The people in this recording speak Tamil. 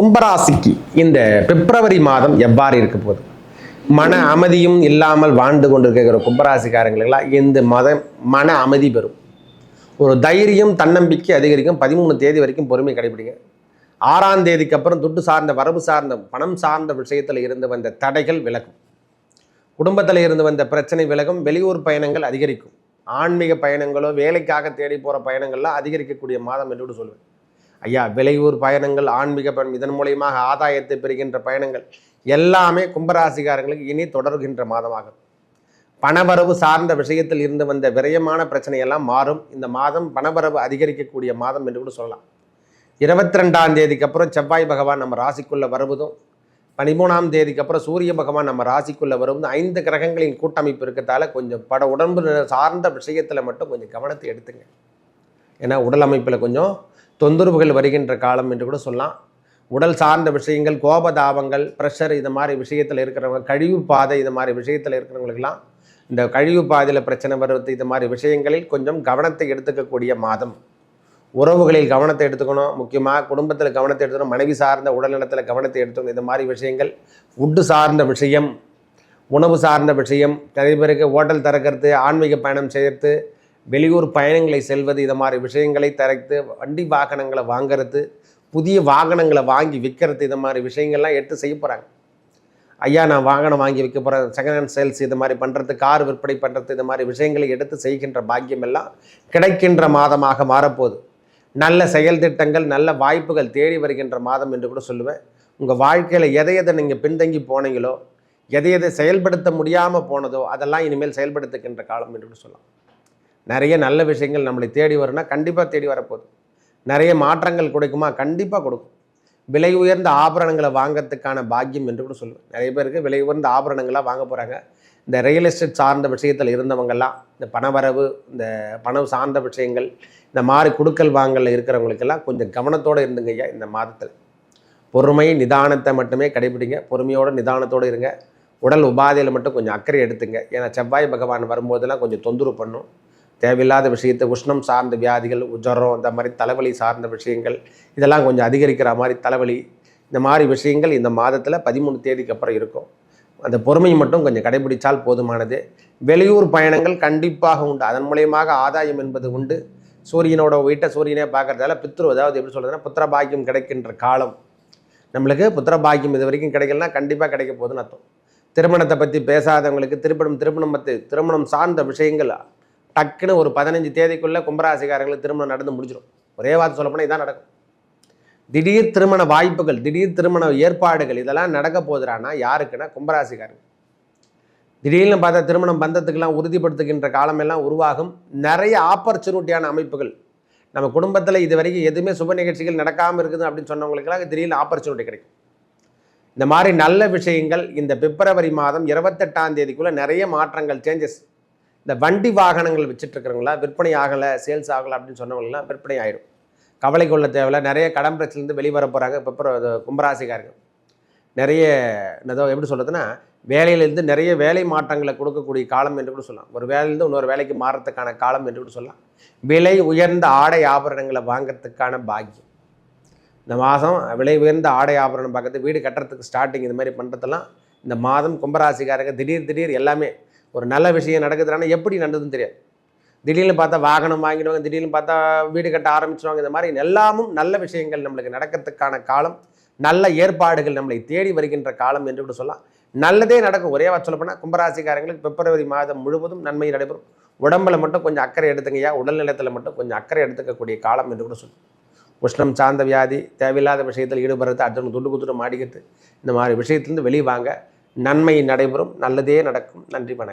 கும்பராசிக்கு இந்த பிப்ரவரி மாதம் எவ்வாறு இருக்க போகுது? மன அமைதியும் இல்லாமல் வாழ்ந்து கொண்டிருக்கிற கும்பராசிக்காரங்களுக்கெல்லாம் இந்த மதம் மன அமைதி பெறும். ஒரு தைரியம் தன்னம்பிக்கை அதிகரிக்கும். பதிமூணு தேதி வரைக்கும் பொறுமை கடைபிடிங்க. ஆறாம் தேதிக்கு அப்புறம் துட்டு சார்ந்த வரவு சார்ந்த பணம் சார்ந்த விஷயத்தில் இருந்து வந்த தடைகள் விலகும். குடும்பத்தில் இருந்து வந்த பிரச்சனை விலகும். வெளியூர் பயணங்கள் அதிகரிக்கும். ஆன்மீக பயணங்களோ வேலைக்காக தேடி போகிற பயணங்கள்லாம் அதிகரிக்கக்கூடிய மாதம் என்று கூட சொல்லுவேன் ஐயா விலையூர் பயணங்கள் ஆன்மீக பயணம் இதன் மூலியமாக ஆதாயத்தை பெறுகின்ற பயணங்கள் எல்லாமே கும்பராசிக்காரங்களுக்கு இனி தொடர்கின்ற மாதமாகும். பணவரவு சார்ந்த விஷயத்தில் இருந்து வந்த விரயமான பிரச்சனையெல்லாம் மாறும். இந்த மாதம் பணவரவு அதிகரிக்கக்கூடிய மாதம் என்று கூட சொல்லலாம். இருபத்தி ரெண்டாம் தேதிக்கு அப்புறம் செவ்வாய் பகவான் நம்ம ராசிக்குள்ளே வருவதும் பதிமூணாம் தேதிக்கு அப்புறம் சூரிய பகவான் நம்ம ராசிக்குள்ளே வருவதும் ஐந்து கிரகங்களின் கூட்டமைப்பு இருக்கிறதால கொஞ்சம் பட உடம்பு சார்ந்த விஷயத்தில் மட்டும் கொஞ்சம் கவனத்தை எடுத்துங்க. ஏன்னா உடல் அமைப்பில் கொஞ்சம் தொந்தரவுகள் வருகின்ற காலம் என்று கூட சொல்லலாம். உடல் சார்ந்த விஷயங்கள் கோபதாபங்கள் ப்ரெஷர் இது மாதிரி விஷயத்தில் இருக்கிறவங்க கழிவு பாதை இது மாதிரி விஷயத்தில் இருக்கிறவங்களுக்கெல்லாம் இந்த கழிவு பாதையில் பிரச்சனை வருவது இது மாதிரி விஷயங்களில் கொஞ்சம் கவனத்தை எடுத்துக்கக்கூடிய மாதம். உறவுகளில் கவனத்தை எடுத்துக்கணும். முக்கியமாக குடும்பத்தில் கவனத்தை எடுத்துக்கணும். மனைவி சார்ந்த உடல்நலத்தில் கவனத்தை எடுத்துக்கணும். இது மாதிரி விஷயங்கள். ஃபுட்டு சார்ந்த விஷயம் உணவு சார்ந்த விஷயம். நிறைய பேருக்கு ஹோட்டல் திறக்கிறது ஆன்மீக பயணம் செய்கிறது வெளியூர் பயணங்களை செல்வது இது மாதிரி விஷயங்களை தரைத்து வண்டி வாகனங்களை வாங்குறது புதிய வாகனங்களை வாங்கி விற்கிறது இது மாதிரி விஷயங்கள்லாம் எடுத்து செய்ய போகிறாங்க ஐயா நான் வாகனம் வாங்கி விற்க போகிறேன் செகண்ட் ஹேண்ட் சேல்ஸ் இது மாதிரி பண்ணுறது கார் விற்பனை பண்ணுறது இது மாதிரி விஷயங்களை எடுத்து செய்கின்ற பாக்கியம் எல்லாம் கிடைக்கின்ற மாதமாக மாறப்போகுது. நல்ல செயல் திட்டங்கள் நல்ல வாய்ப்புகள் தேடி வருகின்ற மாதம் என்று கூட சொல்லுவேன். உங்கள் வாழ்க்கையில் எதை எதை நீங்கள் பின்தங்கி போனீங்களோ எதை எதை செயல்படுத்த முடியாமல் போனதோ அதெல்லாம் இனிமேல் செயல்படுத்துகின்ற காலம் என்று கூட சொல்லலாம். நிறைய நல்ல விஷயங்கள் நம்மளை தேடி வரும்னா கண்டிப்பாக தேடி வரப்போகுது. நிறைய மாற்றங்கள் கொடுக்குமா? கண்டிப்பாக கொடுக்கும். விலை உயர்ந்த ஆபரணங்களை வாங்கிறதுக்கான பாக்கியம் என்று கூட சொல்லுவேன். நிறைய பேருக்கு விலை உயர்ந்த ஆபரணங்களாக வாங்க போகிறாங்க இந்த ரியல் எஸ்டேட் சார்ந்த விஷயத்தில் இருந்தவங்கெல்லாம் இந்த பணவரவு இந்த பணம் சார்ந்த விஷயங்கள் இந்த மாதிரி குடுக்கல் வாங்கல இருக்கிறவங்களுக்கெல்லாம் கொஞ்சம் கவனத்தோடு இருந்துங்க ஐயா இந்த மாதத்தில். பொறுமை நிதானத்தை மட்டுமே கடைபிடிங்க. பொறுமையோடு நிதானத்தோடு இருங்க. உடல் உபாதையில் மட்டும் கொஞ்சம் அக்கறை எடுத்துங்க. ஏன்னா செவ்வாய் பகவான் வரும்போதெல்லாம் கொஞ்சம் தொந்தரவு பண்ணும். தேவையில்லாத விஷயத்தை உஷ்ணம் சார்ந்த வியாதிகள் ஜுரம் இந்த மாதிரி தலைவலி சார்ந்த விஷயங்கள் இதெல்லாம் கொஞ்சம் அதிகரிக்கிற மாதிரி தலைவலி இந்த மாதிரி விஷயங்கள் இந்த மாதத்தில் பதிமூணு தேதிக்கு அப்புறம் இருக்கும். அந்த பொறுமை மட்டும் கொஞ்சம் கடைபிடித்தால் போதுமானது. வெளியூர் பயணங்கள் கண்டிப்பாக உண்டு. அதன் மூலியமாக ஆதாயம் என்பது உண்டு. சூரியனோட வீட்டை சூரியனே பார்க்கறதால பித்ரு அதாவது எப்படி சொல்கிறதுனா புத்திர பாக்கியம் கிடைக்கின்ற காலம். நம்மளுக்கு புத்திர பாக்கியம் இது வரைக்கும் கிடைக்கலனா கண்டிப்பாக கிடைக்க போகுதுன்னு அர்த்தம். திருமணத்தை பற்றி பேசாதவங்களுக்கு திருப்பணம் திருமணம் பற்றி திருமணம் சார்ந்த விஷயங்கள் டக்குன்னு ஒரு பதினஞ்சு தேதிக்குள்ளே கும்பராசிக்காரங்களுக்கு திருமணம் நடந்து முடிஞ்சிடும். ஒரே வார்த்தை சொல்லப்போனால் இதான் நடக்கும். திடீர் திருமண வாய்ப்புகள் திடீர் திருமண ஏற்பாடுகள் இதெல்லாம் நடக்க போதுறானா யாருக்குன்னா கும்பராசிக்காரங்க திடீர்னு பார்த்தா திருமணம் பந்தத்துக்கெல்லாம் உறுதிப்படுத்துகின்ற காலமெல்லாம் உருவாகும். நிறைய ஆப்பர்ச்சுனிட்டியான அமைப்புகள். நம்ம குடும்பத்தில் இது வரைக்கும் எதுவுமே சுப நிகழ்ச்சிகள் நடக்காமல் இருக்குது அப்படின்னு சொன்னவங்களுக்கெல்லாம் திடீர்னு ஆப்பர்ச்சுனிட்டி கிடைக்கும். இந்த மாதிரி நல்ல விஷயங்கள் இந்த பிப்ரவரி மாதம் இருபத்தெட்டாம் தேதிக்குள்ளே நிறைய மாற்றங்கள் சேஞ்சஸ் இந்த வண்டி வாகனங்கள் வச்சுட்டு இருக்கிறவங்களா விற்பனை ஆகலை சேல்ஸ் ஆகலை அப்படின்னு சொன்னவங்களாம் விற்பனை ஆயிடும் கவலை கொள்ள தேவையில்ல. நிறைய கடன் பிரச்சனைலேருந்து வெளிவர போகிறாங்க இப்போ கும்பராசிக்காரங்க நிறைய என்னதோ எப்படி சொல்கிறதுன்னா வேலையிலேருந்து நிறைய வேலை மாற்றங்களை கொடுக்கக்கூடிய காலம் என்று கூட சொல்லலாம். ஒரு வேலையிலேருந்து இன்னொரு வேலைக்கு மாறுறதுக்கான காலம் என்று கூட சொல்லலாம். விலை உயர்ந்த ஆடை ஆபரணங்களை வாங்கிறதுக்கான பாக்கியம். இந்த மாதம் விலை உயர்ந்த ஆடை ஆபரணம் பார்க்கறது வீடு கட்டுறதுக்கு ஸ்டார்டிங் இந்த மாதிரி பண்ணுறதெல்லாம் இந்த மாதம் கும்பராசிக்காரங்க திடீர் திடீர் எல்லாமே ஒரு நல்ல விஷயம் நடக்குதுன்னா எப்படி நடந்ததுன்னு தெரியாது. திடீர்னு பார்த்தா வாகனம் வாங்கிடுவாங்க திடீர்னு பார்த்தா வீடு கட்ட ஆரம்பிச்சிடுவாங்க இந்த மாதிரி எல்லாமும் நல்ல விஷயங்கள் நம்மளுக்கு நடக்கிறதுக்கான காலம் நல்ல ஏற்பாடுகள் நம்மளை தேடி வருகின்ற காலம் என்று கூட சொல்லலாம். நல்லதே நடக்கும். ஒரே வார்த்தை சொல்லப்போனால் கும்பராசிக்காரங்களுக்கு பிப்ரவரி மாதம் முழுவதும் நன்மை நடைபெறும். உடம்புல மட்டும் கொஞ்சம் அக்கறை எடுத்துங்கய்யா உடல் நிலத்தில் மட்டும் கொஞ்சம் அக்கறை எடுத்துக்கக்கூடிய காலம் என்று கூட சொல்லும் உஷ்ணம் சார்ந்த வியாதி தேவையில்லாத விஷயத்தில் ஈடுபடுறது அடுத்தவங்க துண்டு குத்துட்டு மாடிக்கிறது இந்த மாதிரி விஷயத்துலேருந்து வெளியே வாங்க. நன்மை நடைபெறும். நல்லதே நடக்கும். நன்றி வணக்கம்.